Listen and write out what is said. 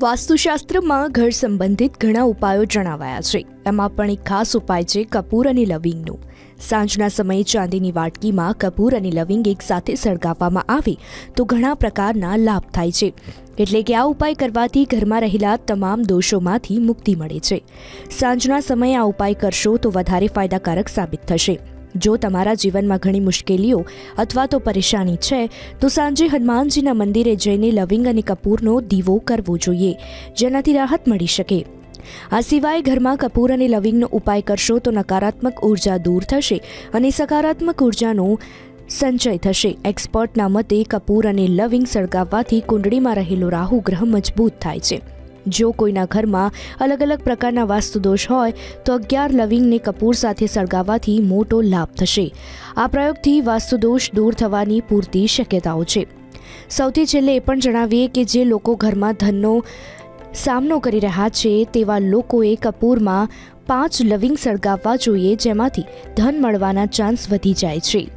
વાસ્તુશાસ્ત્રમાં ઘર સંબંધિત ઘણા ઉપાયો જણાવાયા છે. એમાં પણ એક ખાસ ઉપાય છે કપૂર અને લવિંગનું. સાંજના સમયે ચાંદીની વાટકીમાં કપૂર અને લવિંગ એકસાથે સળગાવવામાં આવે તો ઘણા પ્રકારના લાભ થાય છે. એટલે કે આ ઉપાય કરવાથી ઘરમાં રહેલા તમામ દોષોમાંથી મુક્તિ મળે છે. સાંજના સમયે આ ઉપાય કરશો તો વધારે ફાયદાકારક સાબિત થશે. જો તમારા જીવનમાં ઘણી મુશ્કેલીઓ અથવા તો પરેશાની છે, તો સાંજે હનુમાનજીના મંદિરે જઈને લવિંગ અને કપૂરનો દીવો કરવો જોઈએ, જેનાથી રાહત મળી શકે. આ સિવાય ઘરમાં કપૂર અને લવિંગનો ઉપાય કરશો તો નકારાત્મક ઊર્જા દૂર થશે અને સકારાત્મક ઉર્જાનો સંચય થશે. એક્સપર્ટના મતે, કપૂર અને લવિંગ સળગાવવાથી કુંડળીમાં રહેલો રાહુ ગ્રહ મજબૂત થાય છે. જો કોઈના ઘરમાં અલગ અલગ પ્રકારના વાસ્તુદોષ હોય, તો અગિયાર લવિંગને કપૂર સાથે સળગાવવાથી મોટો લાભ થશે. આ પ્રયોગથી વાસ્તુદોષ દૂર થવાની પૂરતી શક્યતાઓ છે. સૌથી છેલ્લે એ પણ જણાવીએ કે જે લોકો ઘરમાં ધનનો સામનો કરી રહ્યા છે, તેવા લોકોએ કપૂરમાં પાંચ લવિંગ સળગાવવા જોઈએ, જેમાંથી ધન મળવાના ચાન્સ વધી જાય છે.